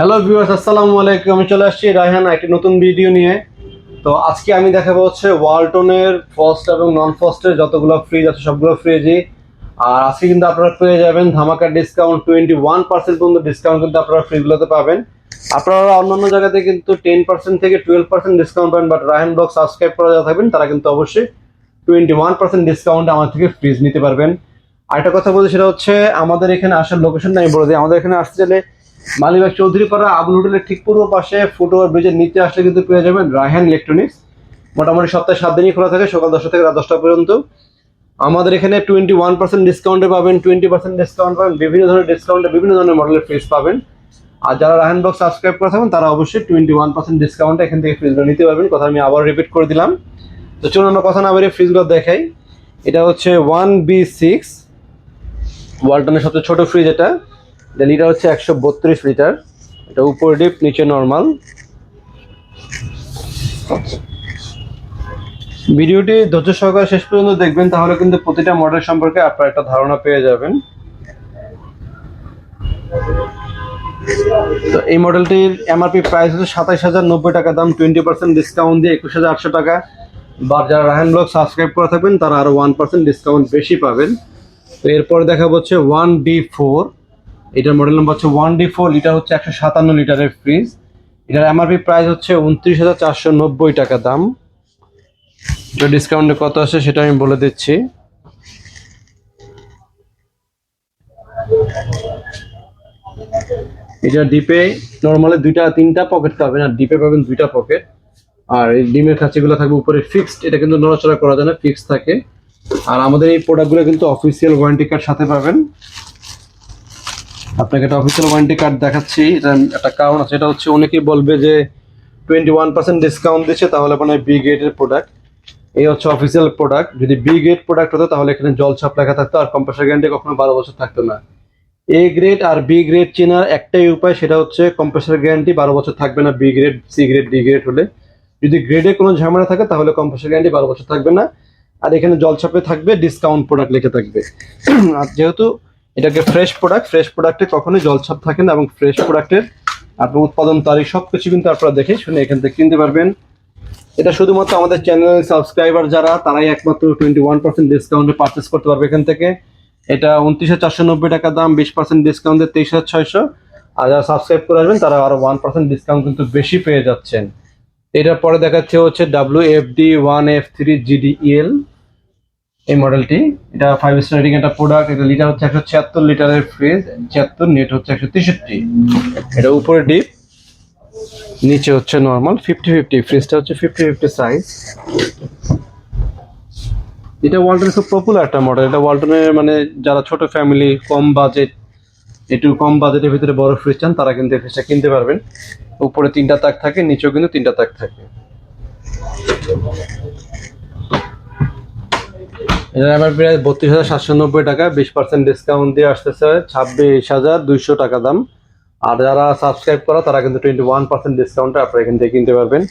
Hello viewers আসসালামু আলাইকুম। আমি চলে আসছি রায়হান, একটি নতুন ভিডিও নিয়ে। তো আজকে আমি দেখাবো হচ্ছে ওয়ালটনের ফার্স্ট এবং নন ফার্স্টের যতগুলো ফ্রিজ আছে, সবগুলো ফ্রিজই আর আজকে কিন্তু আপনারা পেয়ে যাবেন ধামাকা ডিসকাউন্ট টোয়েন্টি ওয়ান পার্সেন্ট পর্যন্ত ডিসকাউন্ট কিন্তু আপনারা ফ্রিজগুলোতে পাবেন। আপনারা অন্যান্য জায়গাতে কিন্তু টেন পার্সেন্ট থেকে টুয়েলভ পার্সেন্ট ডিসকাউন্ট পাবেন বাট রায়হান ব্লগ সাবস্ক্রাইব করা যা থাকবেন, তারা কিন্তু অবশ্যই টোয়েন্টি ওয়ান পার্সেন্ট ডিসকাউন্ট আমার থেকে ফ্রিজ নিতে পারবেন। আরেকটা কথা বলতে সেটা হচ্ছে, আমাদের এখানে আসার লোকেশনটা আমি বলে দিই। আমাদের এখানে আসতে গেলে মালিবাগ চৌধুরীপাড়া আবুল হোটেলের ঠিক পূর্ব পাশে ফুটওভার ব্রিজের নিচে আসলে কিন্তু পেয়ে যাবেন রায়হান ইলেকট্রনিক্স। মোটামুটি সপ্তাহে সাত দিনই খোলা থাকে, সকাল দশটা থেকে রাত দশটা পর্যন্ত। আমাদের এখানে টোয়েন্টি ওয়ান পার্সেন্ট ডিসকাউন্টে পাবেন টোয়েন্টি পার্সেন্ট ডিসকাউন্ট পাবেন, বিভিন্ন ধরনের ডিসকাউন্টে বিভিন্ন ধরনের মডেলের ফ্রিজ পাবেন। আর যারা রায়হান বক্স সাবস্ক্রাইব করে থাকবেন তারা অবশ্যই টোয়েন্টি ওয়ান পার্সেন্ট ডিসকাউন্টে এখান থেকে ফ্রিজগুলো নিতে পারবেন। কথা আমি আবার রিপিট করে দিলাম। তো চলুন আমরা কথা না বেরিয়ে ফ্রিজগুলো দেখাই। এটা হচ্ছে ওয়ান বি সিক্স ওয়ালটনের সবচেয়ে ছোট ফ্রিজ এটা। লিটার হচ্ছে একশো বত্রিশ লিটার এটা উপরে ডিপ নিচে নর্মাল ভিডিওটি ধৈর্য সহকারে শেষ পর্যন্ত দেখবেন, তাহলে কিন্তু প্রতিটা মডেল সম্পর্কে আপনার একটা ধারণা পেয়ে যাবেন। তো এই মডেলটির এমআরপি প্রাইস হচ্ছে সাতাইশ হাজার নব্বই টাকা, দাম টোয়েন্টি পার্সেন্ট ডিসকাউন্ট দিয়ে একুশ হাজার আটশো টাকা। বা যারা রাহান ব্লগ সাবস্ক্রাইব করে থাকবেন, তারা আরও ওয়ান পার্সেন্ট ডিসকাউন্ট বেশি পাবেন। তো এরপর দেখা হচ্ছে ওয়ান ডি ফোর এটার মডেল নাম্বার হচ্ছে ওয়ান ডি ফোর লিটার হচ্ছে একশো সাতান্ন লিটারের ফ্রিজ এটার এমআরপি প্রাইস হচ্ছে উনত্রিশ হাজার চারশো নব্বই টাকা দাম। এটা ডিসকাউন্টে কত আছে সেটা আমি বলে দিচ্ছি। এটা ডিপে নর্মালি দুইটা, তিনটা পকেট পাবেন আর ডিপে পাবেন দুইটা পকেট আর এই ডিমের খাঁচিগুলো থাকবে উপরে ফিক্সড এটা কিন্তু নড়াচড়া করা যায় না ফিক্সড থাকে। আর আমাদের এই প্রোডাক্টগুলো কিন্তু অফিসিয়াল ওয়ারেন্টি কার্ড সাথে পাবেন। আপনাকে একটা অফিসিয়াল ওয়ারেন্টি কার্ড দেখাচ্ছি। এটা একটা কারণ আছে। এটা হচ্ছে অনেকেই বলবে যে টোয়েন্টি ওয়ান পার্সেন্ট ডিসকাউন্ট দিচ্ছে, তাহলে মানে বি গ্রেডের প্রোডাক্ট এই হচ্ছে অফিসিয়াল প্রোডাক্ট যদি বি গ্রেড প্রোডাক্ট হতো, তাহলে এখানে জল ছাপ লেখা থাকতো, আর কম্প্রেসার গ্যারান্টি কখনো বারো বছর থাকতো না। এ গ্রেড আর বি গ্রেড চেনার একটাই উপায়, সেটা হচ্ছে কম্প্রেসার গ্যারান্টি বারো বছর থাকবে না B grade C grade D grade হলে। যদি গ্রেডে কোনো ঝামেলা থাকে, তাহলে কম্প্রেসার গ্যারান্টি বারো বছর থাকবে না। আর এখানে জলছাপে থাকবে ডিসকাউন্ট প্রোডাক্ট লিখে থাকবে। আর যেহেতু এটাকে ফ্রেশ প্রোডাক্ট ফ্রেশ প্রোডাক্টে কখনোই জলছাপ থাকে না এবং ফ্রেশ প্রোডাক্টের আপনার উৎপাদন তারিখ সব কিছু কিন্তু আপনারা দেখে শুনে এখান থেকে কিনতে পারবেন। এটা শুধুমাত্র আমাদের চ্যানেল সাবস্ক্রাইবার যারা, তারাই একমাত্র টোয়েন্টি ওয়ান পার্সেন্ট ডিসকাউন্টে পারচেস করতে পারবে এখান থেকে। এটা উনত্রিশ হাজার চারশো নব্বই টাকা দাম, বিশ পার্সেন্ট ডিসকাউন্টে তেইশ হাজার ছয়শো। আর যারা সাবস্ক্রাইব করে আসবেন, তারা আরও ওয়ান পার্সেন্ট ডিসকাউন্ট কিন্তু বেশি পেয়ে যাচ্ছেন। এটার পরে দেখাচ্ছে হচ্ছে W F D one F three GDL এই মডেলটি এটা ফাইভ স্টার রেটিং একটা প্রোডাক্ট এটা লিটার হচ্ছে একশো ছিয়াত্তর লিটারের ফ্রিজ ছিয়াত্তর নেট হচ্ছে একশো তেষট্টি। এটা উপরে ডিপ নিচে হচ্ছে নর্মাল ফিফটি ফিফটি ফ্রিজটা হচ্ছে ফিফটি ফিফটি সাইজ এটা ওয়ালটনের খুব পপুলার একটা মডেল এটা ওয়ালটনের মানে যারা ছোট ফ্যামিলি কম বাজেট একটু কম বাজেটের ভিতরে বড় ফ্রিজ চান, তারা কিন্তু এই ফ্রিজটা কিনতে পারবেন। উপরে তিনটা তাক থাকে, নিচেও কিন্তু তিনটা তাক থাকে। এটা আমার প্রায় বত্রিশ হাজার সাতশো নব্বই টাকা, বিশ পার্সেন্ট ডিসকাউন্ট দিয়ে আসতেছে ছাব্বিশ হাজার দুইশো টাকা দাম। আর যারা সাবস্ক্রাইব করা, তারা কিন্তু টোয়েন্টি ওয়ান পার্সেন্ট ডিসকাউন্টে আপনারা এখান থেকে কিনতে পারবেন।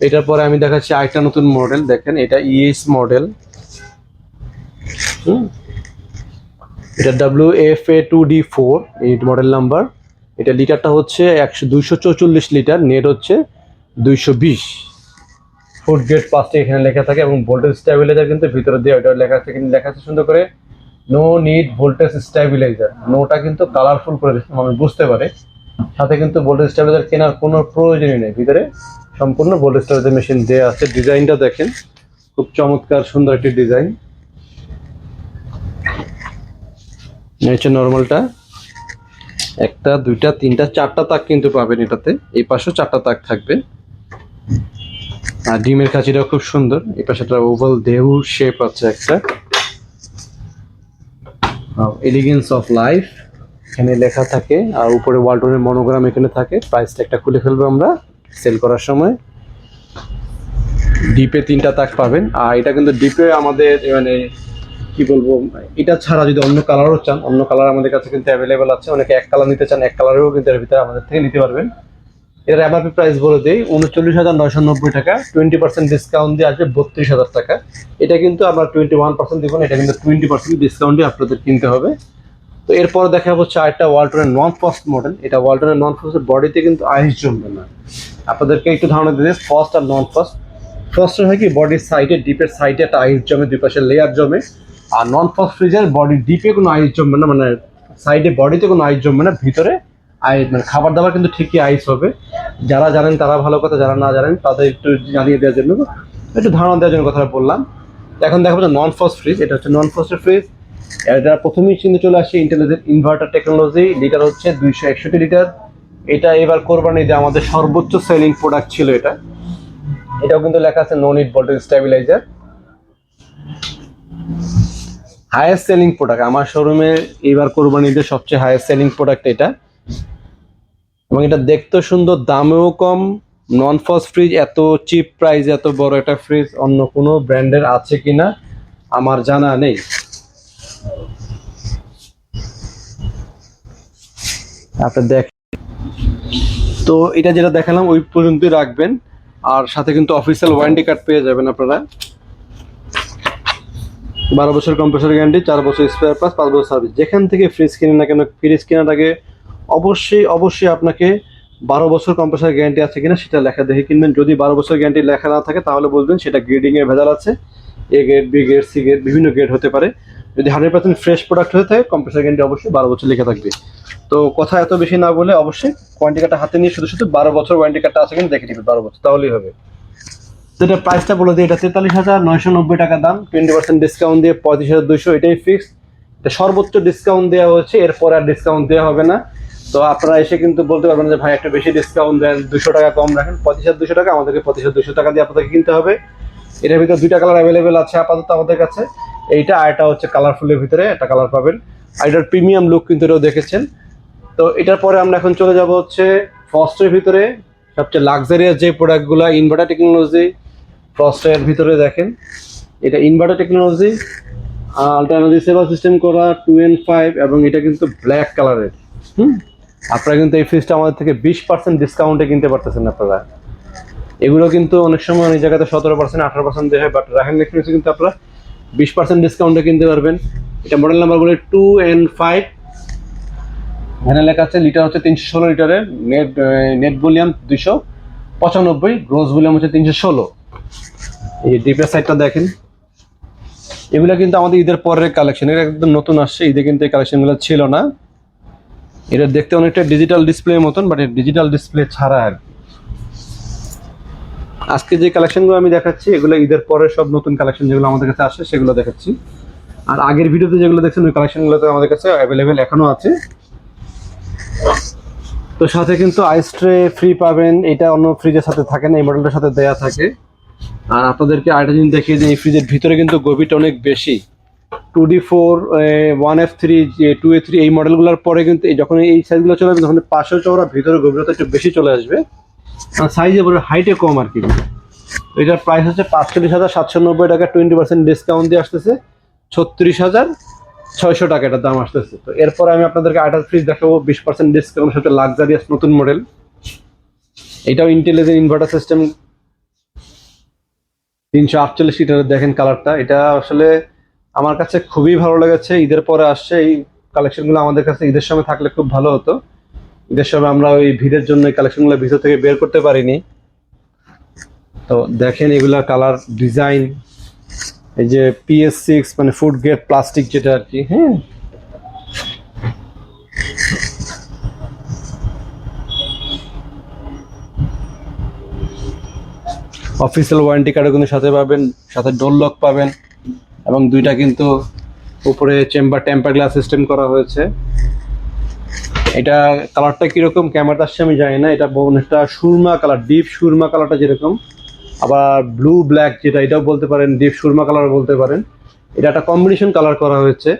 এটার পরে আমি দেখাচ্ছি আরেকটা নতুন মডেল দেখেন, এটা ইএস মডেল এটা W F A two D four এই মডেল নাম্বার এটা লিটারটা হচ্ছে একশো দুইশো চৌচল্লিশ লিটার নেট হচ্ছে দুইশো বিশ। ফুড গ্রেড প্লাস্টিক এখানে লেখা থাকে এবং ভোল্টেজ স্ট্যাবিলাইজার কিন্তু ভিতরে দিয়ে ওটা লেখা আছে, কিন্তু লেখা আছে সুন্দর করে নো নিড ভোল্টেজ স্ট্যাবিলাইজার নোটা কিন্তু কালারফুল করে দিচ্ছে মানুষ বুঝতে পারে। সাথে কিন্তু ভোল্টেজ স্ট্যাবিলাইজার কেনার কোনো প্রয়োজনই নেই। ভিতরে সম্পূর্ণ ভোল্টেজ স্ট্যাবিলাইজার মেশিন দেওয়া আছে। ডিজাইনটা দেখেন, খুব চমৎকার, সুন্দর একটি ডিজাইন। হচ্ছে নর্মালটা। একটা, দুইটা, তিনটা, চারটা তাক কিন্তু পাবেন এটাতে। এই পাশেও চারটা তাক থাকবে। আর ডিমের কাছিটা খুব সুন্দর। এই পাশে একটা ওভাল দেহু শেপ আছে একটা। এলিগেন্স অফ লাইফ এখানে লেখা থাকে। আর উপরে ওয়ালটনের মনোগ্রাম এখানে থাকে। প্রাইসটা একটা খুলে ফেলব আমরা সেল করার সময়। ডিপে তিনটা তাক পাবেন। আর এটা কিন্তু ডিপে আমাদের মানে কি বলব, এটা ছাড়া যদি অন্য কালারও চান, অন্য কালার আমাদের কাছে কিন্তু অ্যাভেলেবেল আছে। অনেকে এক কালার নিতে চান, এক কালারেও কিন্তু এর ভিতরে আমাদের থেকে নিতে পারবেন। এর এমআরপি প্রাইস বলে দেই, উনচল্লিশ হাজার নয়শো নব্বই টাকা টোয়েন্টি পার্সেন্ট ডিসকাউন্ট দিয়ে আসবে বত্রিশ হাজার টাকা। এটা কিন্তু আমরা টোয়েন্টি ওয়ান পার্সেন্ট দিব এটা কিন্তু টোয়েন্টি পার্সেন্ট ডিসকাউন্ট দিয়ে আপনাদের কিনতে হবে। তো এরপর দেখা হচ্ছে আরেকটা ওয়ালটনের নন ফাস্ট মডেল এটা ওয়ালটনের নন ফাস্টের বডিতে কিন্তু আইস জমবে না। আপনাদেরকে একটু ধারণা দিতে ফার্স্ট আর নন ফাস্ট ফার্স্ট হয় কি বডির সাইডে ডিপের সাইডে একটা আইস জমে, দুই পাশে লেয়ার জমে। আর নন ফাস্ট ফ্রিজের বডির ডিপে কোনো আইস জমবে না মানে সাইডে বডিতে কোনো আইস জমবে না, ভিতরে আই মানে খাবার দাবার কিন্তু ঠিকই আইস হবে। যারা জানেন, তারা ভালো কথা, যারা না জানেন, তাদের একটু জানিয়ে দেওয়ার জন্য একটু ধারণা দেওয়ার জন্য কথাটা বললাম। এখন দেখা যাচ্ছে নন ফাস্ট ফ্রিজ এটা হচ্ছে নন ফাস্টের ফ্রিজ এটা প্রথমেই চিন্তা চলে আসছে ইন্টেলিজেন্ট ইনভার্টার টেকনোলজি লিটার হচ্ছে দুইশো একষট্টি লিটার এটা এবার কোরবানি দিয়ে আমাদের সর্বোচ্চ সেলিং প্রোডাক্ট ছিল এটা। এটাও কিন্তু লেখা আছে no need voltage stabilizer highest selling product আমার শোরুমে এবার কোরবানিতে সবচেয়ে হায়েস্ট সেলিং প্রোডাক্ট এটা। এবং এটা দেখতে সুন্দর, দামেও কম নন ফাস্ট ফ্রিজ এত চিপ প্রাইস এত বড় একটা ফ্রিজ অন্য কোনো ব্র্যান্ডের আছে কিনা আমার জানা নেই। আপনি দেখ। তো এটা যেটা দেখালাম, ওই পর্যন্তই রাখবেন। আর সাথে কিন্তু অফিসিয়াল ওয়ারেন্টি কার্ড পেয়ে যাবেন আপনারা। বারো বছর কম্প্রেসার গ্যারান্টি চার বছর স্পেয়ার প্লাস পাঁচ বছর সার্ভিস যেখান থেকে ফ্রিজ কিনে না কেন ফ্রিজ আগে অবশ্যই অবশ্যই আপনাকে বারো বছর কম্প্রেসার গ্যারান্টি আছে কিনা সেটা লেখা দেখে কিনবেন। যদি বারো বছর গ্যারান্টি লেখা না থাকে, তাহলে বলবেন সেটা গ্রেডিং এর ভেজাল আছে। A grade B grade C grade বিভিন্ন গ্রেড হতে পারে। যদি হান্ড্রেড পার্সেন্ট ফ্রেশ প্রোডাক্ট হয়ে থাকে কম্প্রেসার গ্যারান্টি অবশ্যই বারো বছর লেখা থাকবে। তো কথা এত বেশি না বলে অবশ্যই ওয়ারেন্টি কার্ডটা হাতে নিয়ে শুধু শুধু বারো বছর ওয়ারেন্টি কার্ডটা আছে কিনা দেখে নেবে বারো বছর, তাহলেই হবে। যেটা প্রাইসটা বলে দিই, এটা তেতাল্লিশ হাজার নয়শো নব্বই টাকা দাম। টোয়েন্টি পার্সেন্ট ডিসকাউন্ট দিয়ে পঁয়ত্রিশ হাজার দুইশো, এটাই ফিক্সড এটা সর্বোচ্চ ডিসকাউন্ট দেওয়া হচ্ছে এরপর আর ডিসকাউন্ট দেওয়া হবে না। তো আপনারা এসে কিন্তু বলতে পারবেন যে, ভাই, একটা বেশি ডিসকাউন্ট দেন, দুশো টাকা কম রাখেন। পঁচিশ হাজার দুশো টাকা আমাদেরকে পঁচিশ হাজার দুশো টাকা দিয়ে আপনাদেরকে কিনতে হবে। এটার ভিতরে দুইটা কালার অ্যাভেলেবেল আছে আপাতত আমাদের কাছে। এইটা আর এটা হচ্ছে কালারফুলের ভিতরে একটা কালার পাবেন। আর এটার প্রিমিয়াম লুক কিন্তু এটাও দেখেছেন। তো এটার পরে আমরা এখন চলে যাব হচ্ছে ফস্টের ভিতরে। সবচেয়ে লাক্সারিয়াস যে প্রোডাক্টগুলো ইনভার্টার টেকনোলজি ফ্রস্টের ভিতরে দেখেন। এটা inverter technology alternative saver system করা টু এন ফাইভ এবং এটা কিন্তু ব্ল্যাক কালারের হুম? আপনারা কিন্তু এই ফ্রিজটা আমাদের থেকে বিশ পার্সেন্ট ডিসকাউন্টে কিনতে পারতেছেন আপনারা। এগুলো কিন্তু অনেক সময় অনেক জায়গাতে সতেরো পার্সেন্ট আঠারো পার্সেন্ট দেয় বাট রাহেন ইলেকট্রনিক্সে কিন্তু আপনারা বিশ পার্সেন্ট ডিসকাউন্টে কিনতে পারবেন। এটা মডেল নাম্বারগুলো টু এন ফাইভ এখানে লেখা আছে লিটার হচ্ছে তিনশো ষোলো লিটারের নেট নেট ভলিউম দুইশো পঁচানব্বই গ্রোস ভলিউম হচ্ছে তিনশো ষোলো। এই ডিপের সাইডটা দেখেন। এগুলো কিন্তু আমাদের ঈদের পরের কালেকশন এটা একদম নতুন আসছে, ঈদে কিন্তু এই কালেকশনগুলো ছিল না। এটা দেখতে অনেকটা ডিজিটাল ডিসপ্লের মতন বাট ডিজিটাল ডিসপ্লে ছাড়া আর। আজকে যে কালেকশনগুলো আমি দেখাচ্ছি, এগুলো ঈদের পরে সব নতুন কালেকশন যেগুলো আমাদের কাছে আসে, সেগুলো দেখাচ্ছি। আর আগের ভিডিওতে যেগুলো দেখছেন, ওই কালেকশনগুলো তো আমাদের কাছে অ্যাভেলেবেল এখনও আছে। তো সাথে কিন্তু আইস ট্রে ফ্রি পাবেন, এটা অন্য ফ্রিজের সাথে থাকে না, এই মডেলটার সাথে দেয়া থাকে। আর আপনাদেরকে আরেকটা জিনিস দেখিয়ে যে এই ফ্রিজের ভিতরে কিন্তু গভীরটা অনেক বেশি। Two D four one F three two A three এই মডেলগুলোর পরে কিন্তু যখন এই সাইজগুলো চলে আসবে, তখন পাশেও চওড়া, ভিতরে গভীরতা একটু বেশি চলে আসবে। সাইজে বলে হাইটে কম আর কি। এটার প্রাইস হচ্ছে পাঁচচল্লিশ হাজার সাতশো নব্বই টাকা টোয়েন্টি পার্সেন্ট ডিসকাউন্ট দিয়ে আসতেছে। ছত্রিশ হাজার ছয়শো টাকা এটার দাম আসতেছে। তো এরপর আমি আপনাদেরকে আঠাশ ফ্রিজ দেখাবো, বিশ পার্সেন্ট ডিসকাউন্ট সাথে লাক্সারিয়াস নতুন মডেল এটাও ইন্টেলিজেন্ট ইনভার্টার সিস্টেম তিনশো আটচল্লিশ লিটারের দেখেন কালারটা এটা আসলে আমার কাছে খুবই ভালো লেগেছে। ঈদের পরে আসছে, এই কালেকশনগুলো আমাদের কাছে ঈদের সময় থাকলে খুব ভালো হতো। ঈদের সময় আমরা ওই ভিড়ের জন্য কালেকশনগুলো ভিতর থেকে বের করতে পারিনি। তো দেখেন এগুলা কালার ডিজাইন এই যে পিএস সিক্স মানে ফুড গ্রেড প্লাস্টিক যেটা আর কি হ্যাঁ? অফিসিয়াল ওয়ারেন্টি কার্ডও কিন্তু সাথে পাবেন, সাথে ডোর লক পাবেন। এবং দুইটা কিন্তু উপরে চেম্বার টেম্পার গ্লাস সিস্টেম করা হয়েছে। এটা কালারটা কীরকম? ক্যামেরাটা আসছে আমি জানি না। এটা অনেকটা সুরমা কালার ডিপ সুরমা কালারটা যেরকম। আবার ব্লু ব্ল্যাক যেটা, এটাও বলতে পারেন ডিপ সুরমা কালার বলতে পারেন। এটা একটা কম্বিনেশন কালার করা হয়েছে।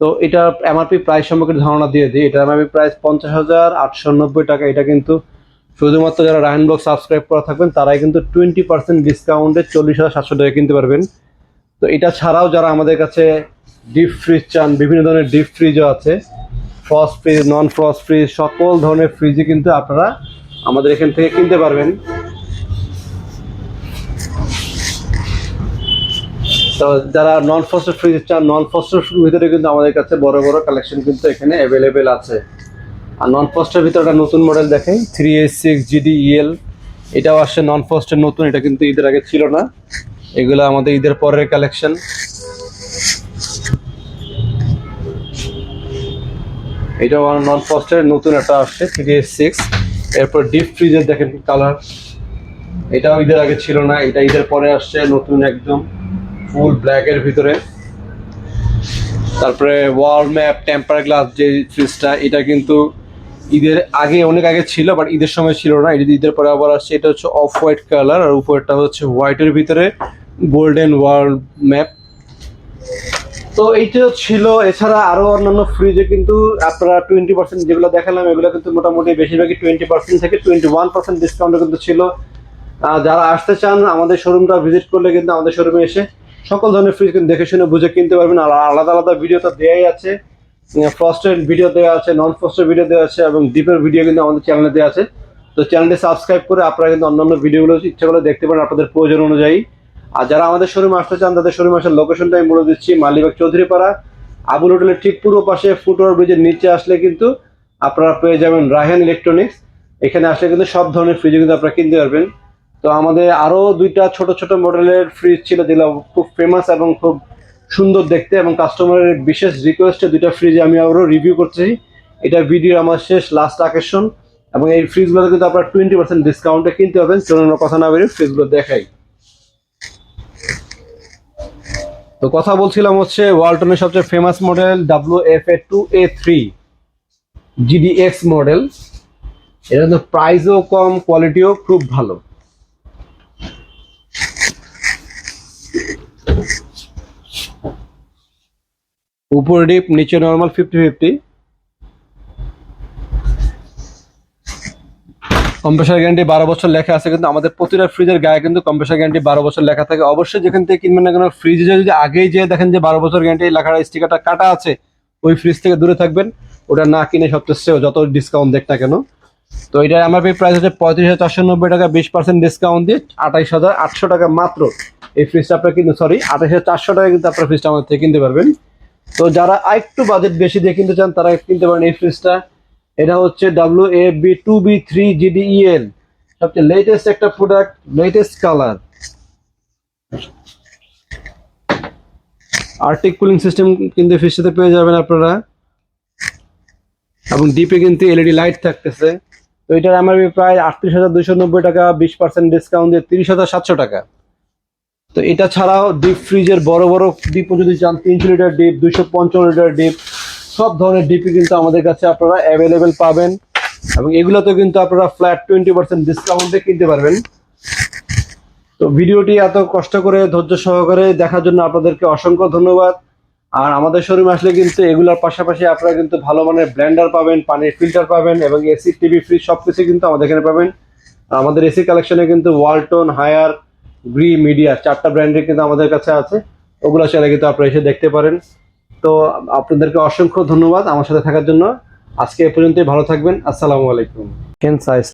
তো এটা এমআরপি প্রাইস সম্পর্কে ধারণা দিয়ে দিই। এটা এমআরপি প্রাইস পঞ্চাশ হাজার আটশো নব্বই টাকা। এটা কিন্তু শুধুমাত্র যারা রায়ন ব্লগ সাবস্ক্রাইব করা থাকবেন, তারাই কিন্তু টোয়েন্টি পার্সেন্ট ডিসকাউন্টে চল্লিশ হাজার সাতশো টাকা কিনতে পারবেন। তো এটা ছাড়াও যারা আমাদের কাছে ডিপ ফ্রিজ চান, বিভিন্ন ধরনের ডিপ ফ্রিজও আছে frost fridge non frost fridge সকল ধরনের ফ্রিজই কিন্তু আপনারা আমাদের এখান থেকে কিনতে পারবেন। তো যারা নন ফস্টার ফ্রিজ চান নন ফস্টার ভিতরে কিন্তু আমাদের কাছে বড় বড় কালেকশন কিন্তু এখানে অ্যাভেলেবেল আছে। আর নন ফস্টের ভিতরে একটা নতুন মডেল দেখেন three eight six GD EL এটাও আসছে নন ফস্টের নতুন, এটা কিন্তু ঈদের আগে ছিল না। এগুলো আমাদের ঈদের পরের কালেকশন এটাও নন ফস্টের নতুন একটা আসছে থ্রি সিক্স এরপর ডিপ ফ্রিজের দেখেন কালার এটাও ঈদের আগে ছিল না, এটা ঈদের পরে আসছে, নতুন একদম ফুল ব্ল্যাকের ভিতরে। তারপরে ওয়াল ম্যাপ টেম্পার গ্লাস যে ফ্রিজটা এটা কিন্তু ঈদের আগে, অনেক আগে ছিল বাট ঈদের সময় ছিল না। এটা ঈদের পরে আবার আসছে এটা হচ্ছে অফ হোয়াইট কালার আর উপরটা হচ্ছে হোয়াইটের ভিতরে। গোল্ডেন ওয়ার্ল্ড ম্যাপ তো এইটা ছিল, এছাড়া আরও অন্যান্য ফ্রিজে কিন্তু আপনারা টোয়েন্টি পার্সেন্ট যেগুলো দেখালাম, এগুলো কিন্তু মোটামুটি বেশিরভাগই টোয়েন্টি পার্সেন্ট থেকে টোয়েন্টি ওয়ান পার্সেন্ট ডিসকাউন্ট কিন্তু ছিল। যারা আসতে চান, আমাদের শোরুমটা ভিজিট করলে কিন্তু আমাদের শোরুমে এসে সকল ধরনের ফ্রিজ কিন্তু দেখে শুনে বুঝে কিনতে পারবেন। আর আলাদা আলাদা ভিডিও তো দেওয়াই আছে। ফ্রস্টের ভিডিও দেওয়া আছে নন ফ্রস্টের ভিডিও দেওয়া আছে, এবং ডিপের ভিডিও কিন্তু আমাদের চ্যানেলে দেওয়া আছে। তো চ্যানেলটি সাবস্ক্রাইব করে আপনারা কিন্তু অন্যান্য ভিডিওগুলো ইচ্ছা করে দেখতে পারেন। আপনাদের প্রয়োজন অনুযায়ী। আর যারা আমাদের শোরুমে আসতে চান, তাদের শোরুমে আসার লোকেশনটা আমি বলে দিচ্ছি, মালিবাগ চৌধুরীপাড়া। আবুল হোটেলের ঠিক পূর্ব পাশে ফুটওভার ব্রিজের নিচে আসলে কিন্তু আপনারা পেয়ে যাবেন রায়হান ইলেকট্রনিক্স এখানে আসলে কিন্তু সব ধরনের ফ্রিজ কিন্তু আপনারা কিনতে পারবেন। তো আমাদের আরও দুইটা ছোট ছোট মডেলের ফ্রিজ ছিল যেগুলো খুব ফেমাস এবং খুব সুন্দর দেখতে এবং কাস্টমারের বিশেষ রিকোয়েস্টে দুইটা ফ্রিজ আমি আরও রিভিউ করছি এটা ভিডিও আমার শেষ লাস্ট আকর্ষণ এবং এই ফ্রিজগুলো কিন্তু আপনারা টোয়েন্টি পার্সেন্ট ডিসকাউন্টে কিনতে পারবেন। চলুন কথা না বেরিয়ে ফ্রিজগুলো দেখাই। তো কথা বলছিলাম হচ্ছে ওয়ালটনের সবচেয়ে famous model W F A two A three GDX model এটা তো প্রাইসও কম কোয়ালিটিও খুব ভালো। উপরে ডিপ নিচে normal fifty fifty compressor guarantee বারো বছর লেখা আছে, কিন্তু আমাদের প্রতিটা ফ্রিজের গায়ে কিন্তু কম্প্রেসার গ্যারান্টি বারো বছর লেখা থাকে। অবশ্যই যেখান থেকে কিনবেন না কেন ফ্রিজে যদি আগেই যেয়ে দেখেন যে বারো বছর গ্যারান্টি লেখাটা স্টিকারটা কাটা আছে, ওই ফ্রিজ থেকে দূরে থাকবেন। ওটা না কিনে সবচেয়ে যত ডিসকাউন্ট দেখ না কেন। তো এটা আমার প্রাইস হচ্ছে পঁয়ত্রিশ হাজার চারশো নব্বই টাকা, বিশ পার্সেন্ট ডিসকাউন্ট দিয়ে আঠাইশ হাজার আটশো টাকা মাত্র। এই ফ্রিজটা আপনার কিন্তু সরি আঠাইশ হাজার চারশো টাকা কিন্তু আপনার ফ্রিজটা আমাদের থেকে কিনতে পারবেন। তো যারা আরেকটু বাজেট বেশি দিয়ে কিনতে চান, তারা কিনতে পারেন এই ফ্রিজটা এটা হচ্ছে W A B two B three GDEL সবচেয়ে লেটেস্ট একটা product latest colour arctic cooling system কিন্তু ফ্রিজটাতে পেয়ে যাবেন আপনারা। এবং ডিপে কিন্তু এলইডি লাইট থাকতেছে। তো এটার আমার প্রায় আটত্রিশ হাজার দুইশো নব্বই টাকা, বিশ পার্সেন্ট ডিসকাউন্ট দিয়ে তিরিশ হাজার সাতশো টাকা। তো এটা ছাড়াও ডিপ ফ্রিজের বড় বড় ডিপ যদি চান তিনশো লিটার ডিপ দুইশো পঞ্চান্ন লিটার ডিপ সব ধরনের ডিপি কিন্তু আমাদের কাছে আপনারা অ্যাভেলেবেল পাবেন। এবং এগুলোতে কিন্তু আপনারা ফ্ল্যাট টোয়েন্টি পার্সেন্ট ডিসকাউন্টে কিনতে পারবেন। তো ভিডিওটি এত কষ্ট করে ধৈর্য সহকারে দেখার জন্য আপনাদেরকে অসংখ্য ধন্যবাদ। আর আমাদের শোরুমে আসলে কিন্তু এগুলোর পাশাপাশি আপনারা কিন্তু ভালো মানের ব্লেন্ডার পাবেন, পানির ফিল্টার পাবেন এবং এসি টিভি ফ্রিজ সব কিছু কিন্তু আমাদের এখানে পাবেন। আমাদের এসি কালেকশনে কিন্তু ওয়ালটন হায়ার গ্রি মিডিয়া চারটা ব্র্যান্ডের কিন্তু আমাদের কাছে আছে। ওগুলো চাইলে কিন্তু আপনারা এসে দেখতে পারেন। তো আপনাদেরকে অসংখ্য ধন্যবাদ আমার সাথে থাকার জন্য। আজকে এ পর্যন্তই, ভালো থাকবেন। আসসালামু আলাইকুম। কেন সাইজ